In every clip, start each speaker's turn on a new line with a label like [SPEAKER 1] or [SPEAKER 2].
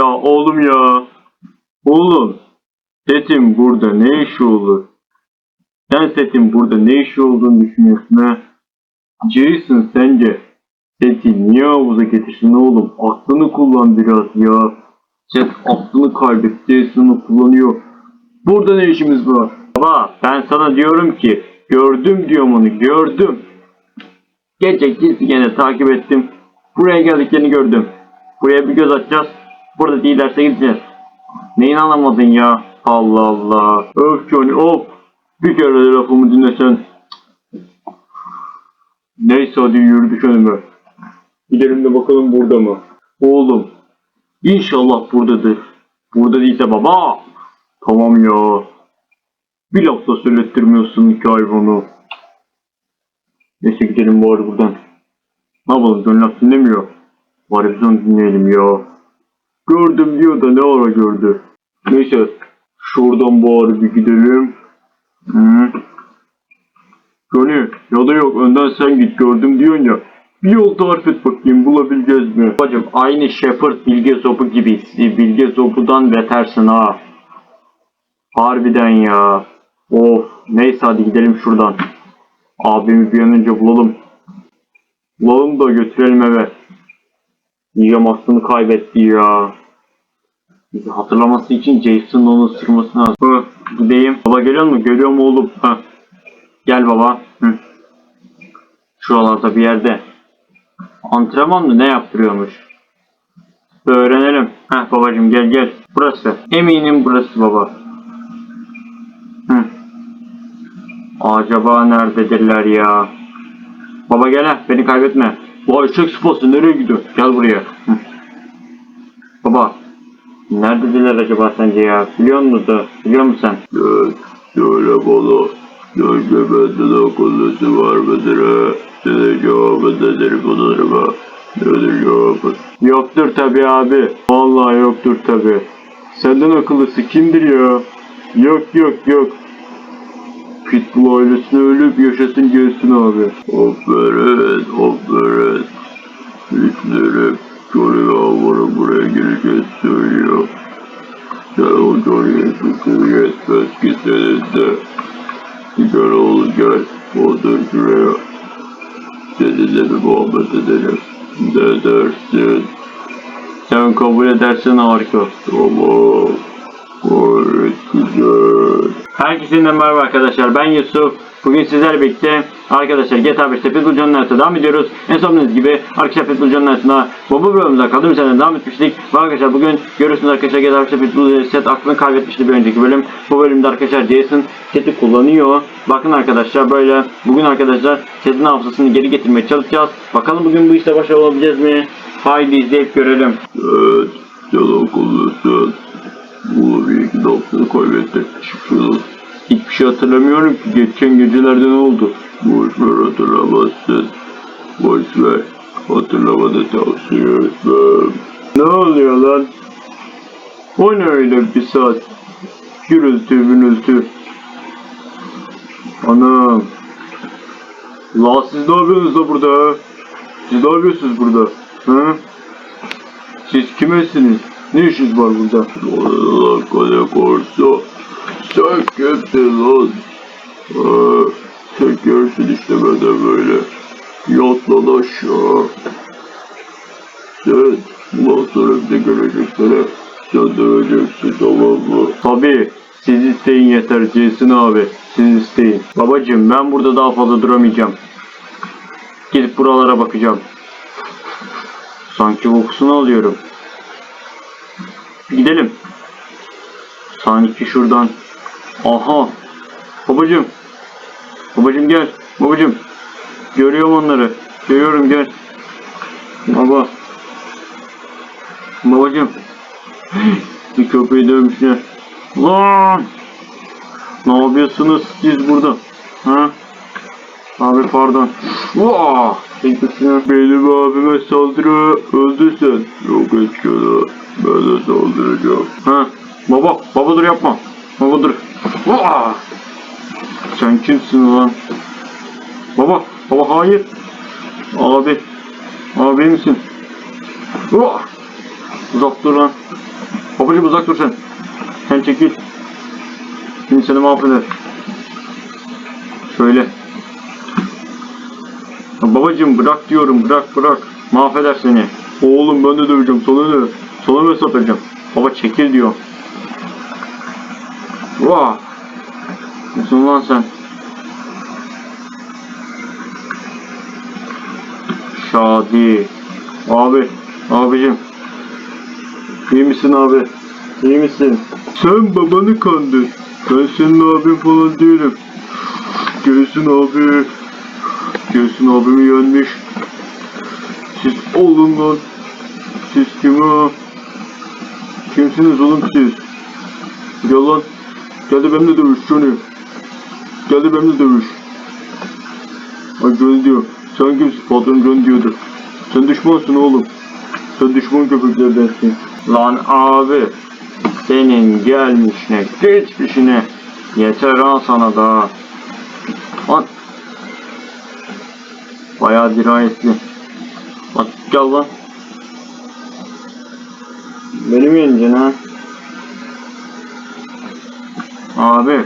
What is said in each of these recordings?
[SPEAKER 1] Ya oğlum ya. Oğlum. Setin burada ne işi olur? Sen setin burada ne işi olduğunu düşünüyorsun ha? Jason sence seti niye havuza getirdin oğlum? Aklını kullan biraz ya. Set aklını kaybetti, Jason'ı kullanıyor. Burada ne işimiz var? Baba ben sana diyorum ki gördüm diyorum onu gördüm. Gece gizli gene takip ettim. Buraya geldiklerini gördüm. Buraya bir göz atacağız. Burada değillerse gideceğiz. Neyin anlamadın ya? Allah Allah. Öf Johnny of. Bir kere de lafımı dinlesen. Neyse hadi yürü düş önüme. Gidelim de bakalım burada mı? Oğlum. İnşallah buradadır. Burada değilse baba. Tamam ya. Bir laf da söylettirmiyorsun ki hayvanı. Neyse gidelim bari buradan. Ne yapalım laf dinlemiyor. Bari biz onu dinleyelim ya. Gördüm diyor da ne ara gördü. Neyse şuradan bari bir gidelim. Hı. Johnny ya da yok önden sen git gördüm diyorsun ya. Bir yol tarif et bakayım bulabileceğiz mi? Bacım aynı Shepard Bilge Zopu gibi. Bilge Zopu'dan betersin ha. Harbiden ya. Of neyse hadi gidelim şuradan. Abimi bir an önce bulalım. Bulalım da götürelim eve. Yiyem aklını kaybetti ya. Hatırlaması için Jason'ın onu ısırması lazım. Hı, gideyim. Baba geliyor mu? Geliyor mu oğlum? Hı. Gel baba. Hı. Şuralarda bir yerde. Antrenman mı ne yaptırıyormuş? Öğrenelim. Heh babacım gel gel. Burası. Eminim burası baba. Hı. Acaba nerededirler ya? Baba gel ha, beni kaybetme. Bu eşek sıpası nereye gidiyor? Gel buraya. Hı. Baba, nerededirler acaba sence ya? Biliyor musun da? Biliyor musun sen? Evet, söyle bana. Sence benden akıllısı var mıdır ha? Senin cevabın nedir bunlarıma? Nedir cevabın? Yoktur tabi abi. Vallahi yoktur tabi. Senden akıllısı kimdir ya? Yok yok yok. Pitbull ailesine ölüp yaşasın gelsin abi. Aferin, aferin. Hitler'e Johnny Yağmur'un buraya geleceğini söylüyor. Sen o Johnny'ye fikri yetmez ki senin de. Oğlum gel, otur şuraya. Seninle bir muhabbet edelim. Ne dersin? Sen kabul edersen harika. Tamam. Gayet güzel. Herkese merhaba arkadaşlar. Ben Yusuf. Bugün sizlerle birlikte arkadaşlar GTA 5'te Pitbull Can'ın arasında devam ediyoruz. En son dediğiniz gibi arkadaşlar Pitbull Can'ın arasında bu bölümde kaldığımız yerden devam etmiştik. Ve arkadaşlar bugün görüyorsunuz arkadaşlar GTA 5'te Pitbull set aklını kaybetmişti bir önceki bölüm. Bu bölümde arkadaşlar Jason seti kullanıyor. Bakın arkadaşlar böyle bugün arkadaşlar setin hafızasını geri getirmeye çalışacağız. Bakalım bugün bu işte başarılı olabileceğiz mi? Haydi izleyip görelim. Evet, sen akıllısın. Bu bir iki noktada kaybettik. Şunu hiçbir şey hatırlamıyorum ki. Geçen gecelerde ne oldu? Boş ver hatırlamazsın. Boş ver. Hatırlamanı tavsiye etmem. Ne oluyor lan? O ne öyle bir saat? Gürültü gürültü. Anam. La siz ne yapıyorsunuz da burada? Siz ne yapıyorsunuz burada? Ha? Siz kimesiniz? Ne işiniz var burada? Allah kale korsa. Sen kimsin lan? Ee, çekersin işte benden böyle. Yat lan aşağı. Sen bundan sonra bize gelecek sana. Sen döveceksin tamam mı? Tabii. Siz isteyin yeter Jason abi. Siz isteyin. Babacım ben burada daha fazla duramayacağım. Gidip buralara bakacağım. Sanki kokusunu alıyorum. Gidelim. Sanki şuradan. Aha. Babacım. Babacım gel. Babacım. Görüyorum onları. Görüyorum gel. Baba. Babacım. Bir köpeği dövmüşler. Lan. Ne yapıyorsunuz siz burada? Ha? Abi pardon. Vaa! Benim abime saldırı öldü sen. Yok etkili. Ben de saldıracağım. Ha? Baba, baba dur yapma. Baba dur. Vaa! Sen kimsin lan? Baba, baba hayır. Abi. Abi misin? Vaa! Uzak dur lan. Babacım uzak dur sen. Sen çekil. Şimdi seni mahveder. Şöyle. Babacım bırak diyorum bırak bırak. Mahveder seni. Oğlum ben de döveceğim sana ne? Hesap vereceğim? Baba çekil diyor. Vah. Nasılsın lan sen? Şadi. Abi. Abicim. İyi misin abi? İyi misin? Sen babanı kandır. Ben senin abin falan değilim. Göğsün abi. Göğsün abimi yenmiş. Siz olun lan. Siz kim ha? Kimsiniz oğlum siz? Gel lan. Gel de benimle dövüş Johnny. Gel de benimle dövüş. Ay Johnny diyor. Sen kimsin? Patron Johnny diyordu. Sen düşmansın oğlum. Sen düşman köpeklerdensin. Lan abi. Senin gelmiş ne geçmişine. Yeter ha sana da. Lan. Bayağı dirayetli. Lan gel lan. Benim yeneceksin ha. Abi.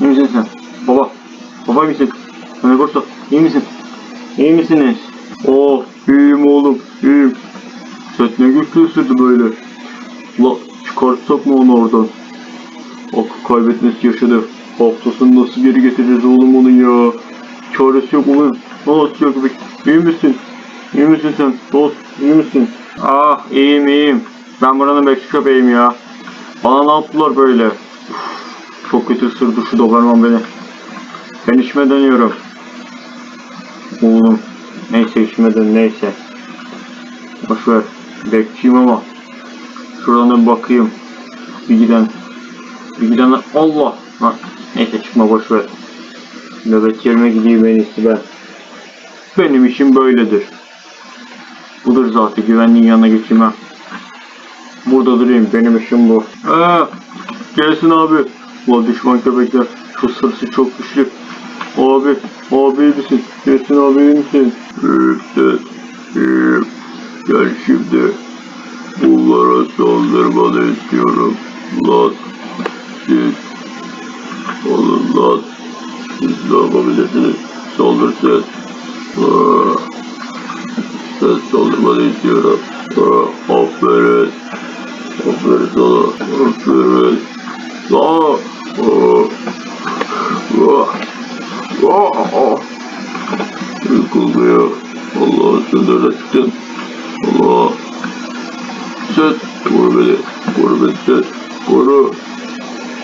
[SPEAKER 1] İyi misin sen? Baba. Baba misin? Ömer Korsa. İyi misin? İyi misiniz? Oh iyiyim oğlum. iyiyim. Set ne güçlü ısırdı böyle. La çıkartsak mı onu oradan? Akıl kaybetmesi yaşadı. Haftasını nasıl geri getireceğiz oğlum onun ya? Çaresi yok oğlum. Nasıl yok köpek? İyi misin? İyi misin sen? Dost iyi misin? Ah iyiyim iyiyim. Ben buranın bekçi köpeğim ya. Bana ne yaptılar böyle? Uf, çok kötü ısırdı şu Doberman beni. Ben işime dönüyorum. Oğlum. Neyse işime dön neyse. Boşver. Bekçiyim ama. Şuradan bir bakayım. Bir giden. Bir giden. Allah. Ha. Neyse çıkma boşver. Nöbet yerime gideyim en iyisi ben. Benim işim böyledir. Budur zaten güvenliğin yanına geçeyim ha. Burada durayım benim işim bu. Ee, gelsin abi. Ulan düşman köpekler. Şu sırsı çok güçlü. Abi, abi misin? Gelsin abi misin? Gel şimdi. Bunlara saldırmanı istiyorum. Lan, siz. Olun lan. Siz ne yapabilirsiniz? Saldırsın. Aa, sen saldırmanı istiyorum. Aa, aferin. Aa. Aa. Aa. Yıkılmıyor. Allah sen nereden çıktın? Allah. Sen koru beni. Koru beni sen. Koru.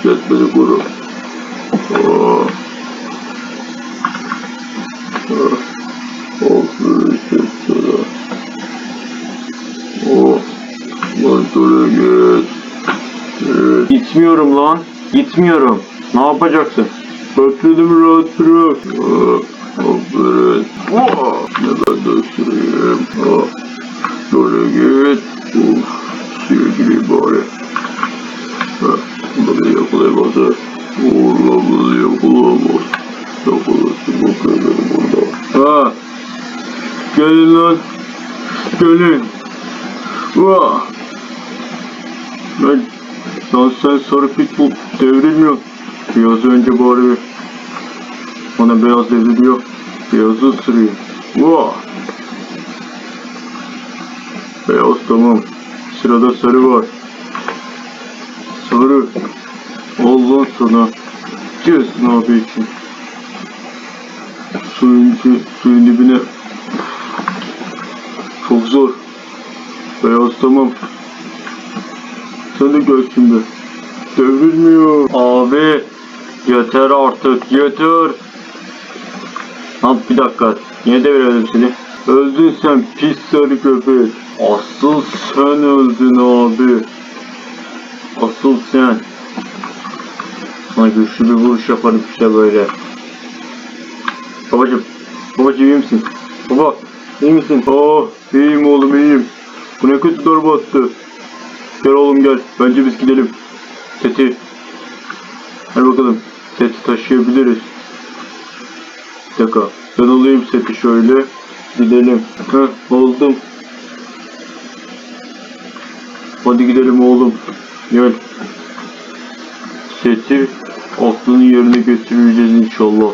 [SPEAKER 1] Sen beni koru. Aa. Aa. Sana. Oh. Git. Gitmiyorum lan. Gitmiyorum. Ne yapacaksın? Bekledim rahat bırak. Aferin. Ne ısırayım. Aa, şöyle git. Uf, suya gireyim bari. Ha, bunda beni yakalayamazdı. Uğurla beni yakalayamaz. Yakalasın bakayım beni burada. Ha, gelin lan. Gelin. Vah. Ben, lan sen sarı pitbull devrilmiyor. Biraz önce bari bana beyaz devriliyor. Beyazı ısırıyor. Vah. Beyaz tamam. Sırada sarı var. Sarı. Allah sana. Gelsin abi için. Suyun, suyun dibine. Çok zor. Beyaz tamam. Sen de gel şimdi. Devrilmiyor. Abi yeter artık yeter. Lan bir dakika. Niye devirelim seni? Öldün sen pis sarı köpek. Asıl sen öldün abi. Asıl sen. Sana güçlü bir vuruş yaparım işte böyle. Babacım. Babacım iyi misin? Baba iyi misin? Oh iyiyim oğlum iyiyim. Bu ne kötü darbe attı. Gel oğlum gel. Bence biz gidelim. Seti. Hadi bakalım. Seti taşıyabiliriz. Bir dakika. Ben alayım seti şöyle. Gidelim. Heh oldum. Hadi gidelim oğlum. Gel. Seti aklını yerine getireceğiz inşallah.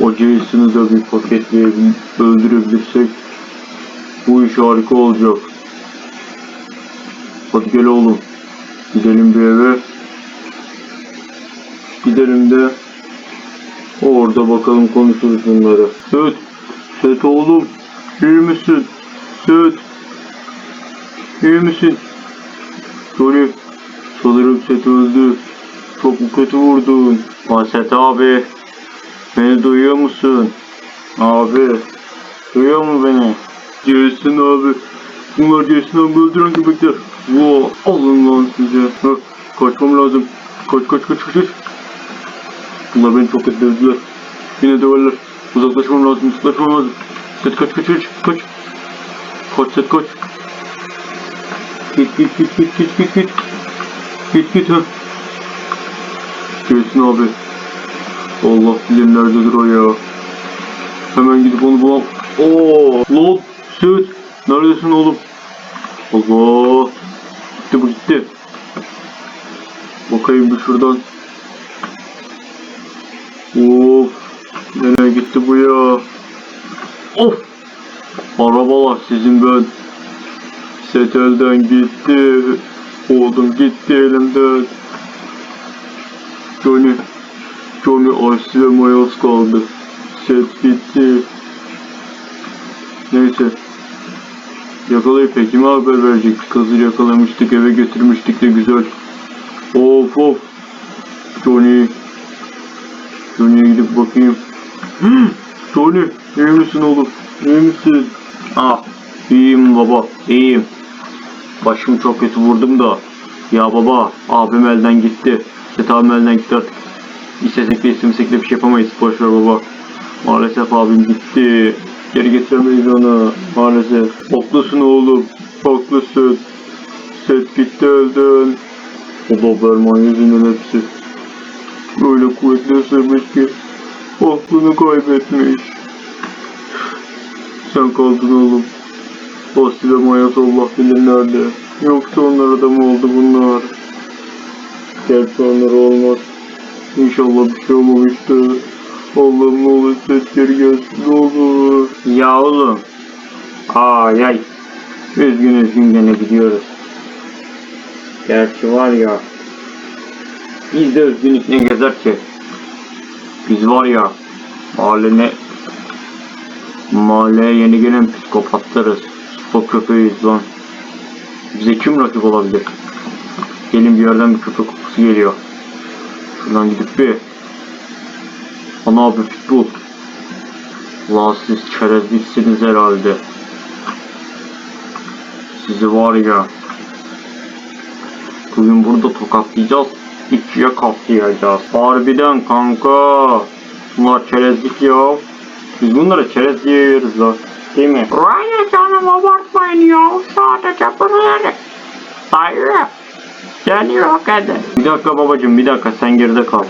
[SPEAKER 1] O Jason'ı da bir paketleyebil, öldürebilirsek bu iş harika olacak. Hadi gel oğlum. Gidelim bir eve. Gidelim de orada bakalım konuşuruz bunları. Süt. Süt oğlum. İyi misin? Süt. İyi misin? Johnny. Sanırım Set öldü. Çok kötü vurdun? Aset abi. Beni duyuyor musun? Abi. Duyuyor mu beni? Jason abi. Bunlar Jason abi öldüren köpekler. Wow. Alın lan. Heh, kaçmam lazım. Kaç kaç kaç kaç. Bunlar beni çok kötü dövdüler. Yine döverler. Uzaklaşmam lazım. Uzaklaşmam lazım. Set kaç kaç kaç kaç. Kaç set kaç. Git git git git git git git. Git git ha. Jason abi. Allah bilir nerededir o ya. Hemen gidip onu bulalım. Oo, lan süt. Neredesin oğlum? Allah. Gitti bu gitti. Bakayım bir şuradan. Of. Nereye gitti bu ya? Of. Arabalar sizin ben. Set elden gitti. Oğlum gitti elimden. Johnny. Johnny ve Miles kaldı. Set gitti. Neyse. Yakalayıp Ekim'e haber verecektik. Hazır yakalamıştık eve götürmüştük de güzel. Of of. Johnny. Johnny'ye gidip bakayım. Johnny iyi misin oğlum? İyi misin? Ah iyiyim baba iyiyim. Başım çok kötü vurdum da. Ya baba abim elden gitti. Abim elden gitti artık. İstesek de istemesek de bir şey yapamayız. Boş ver baba. Maalesef abim gitti. Geri getiremeyiz onu. Maalesef. Haklısın oğlum. Haklısın. Set gitti öldün. O Doberman yüzünden hepsi. Böyle kuvvetli ısırmış ki aklını kaybetmiş. Sen kaldın oğlum. Basti ve Mayas Allah bilir nerede. Yoksa onlara da mı oldu bunlar? Gerçi onlara olmaz. İnşallah bir şey olmamıştır. Allah'ım ne olur ses geri gelsin ne olur. Ya oğlum. Ay ay. Üzgün üzgün gene gidiyoruz. Gerçi var ya. Biz de üzgünlük ne gezer ki? Biz var ya. Mahallene Mahalleye yeni gelen psikopatlarız. O köpeğiz lan. Bize kim rakip olabilir? Gelin bir yerden bir köpek kokusu geliyor. Şuradan gidip bir. Ana abi pitbull. La siz çerezliksiniz herhalde. Sizi var ya. Bugün burada tokatlayacağız. İkiye katlayacağız. Harbiden kanka. Bunlar çerezlik ya. Biz bunlara çerez yiyoruz la. Değil mi?
[SPEAKER 2] Hayır canım abartmayın ya. Sadece böyle. Hayır. Seni yok edin.
[SPEAKER 1] Bir dakika babacım bir dakika sen geride kal.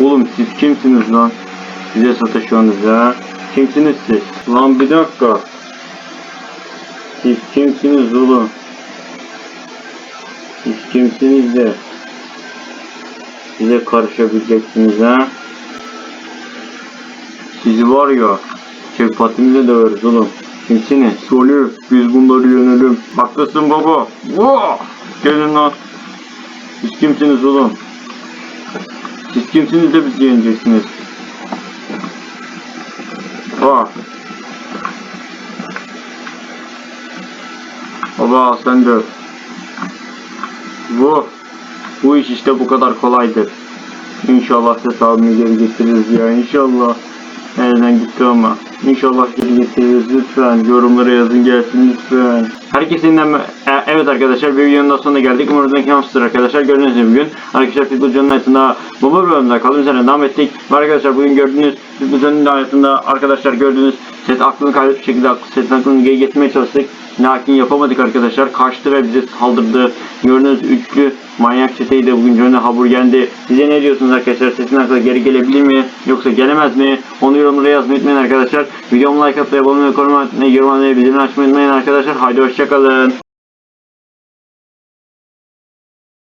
[SPEAKER 1] Oğlum siz kimsiniz lan? Bize sataşıyorsunuz ha? Kimsiniz siz? Lan bir dakika. Siz kimsiniz oğlum? Siz kimsiniz de? Bize karışabileceksiniz ha? Sizi var ya, şefkatimizle döveriz oğlum. Kimsiniz? Solü, biz bunları yenelim. Haklısın baba. Vah! Gelin lan. Siz kimsiniz oğlum? Siz kimsiniz de bizi yeneceksiniz? Ha. Baba sen de. Bu. Bu iş işte bu kadar kolaydır. İnşallah ses abimi geri getiririz ya inşallah. Nereden gitti ama. İnşallah geri getiririz lütfen. Yorumlara yazın gelsin lütfen. Herkese yeniden e, evet arkadaşlar bir videonun daha sonuna geldik. Umarım hamster arkadaşlar. Gördüğünüz gibi bugün arkadaşlar Pitbull Can'ın hayatında baba bir bölümde kaldığımız üzerine devam ettik. Ve arkadaşlar bugün gördüğünüz Pitbull Can'ın hayatında arkadaşlar gördüğünüz set aklını kaybetmiş şekilde set aklını geri getirmeye çalıştık. Lakin yapamadık arkadaşlar. Kaçtı ve bize saldırdı. Gördüğünüz üçlü manyak çeteydi bugün Johnny Haburgen'di. Size ne diyorsunuz arkadaşlar? Sesin akla geri gelebilir mi? Yoksa gelemez mi? Onu yorumlara yazmayı unutmayın arkadaşlar. Videomu like atmayı, abone olmayı, yorum atmayı, yorum atmayı, bildirim açmayı unutmayın arkadaşlar. Haydi hoşçakalın.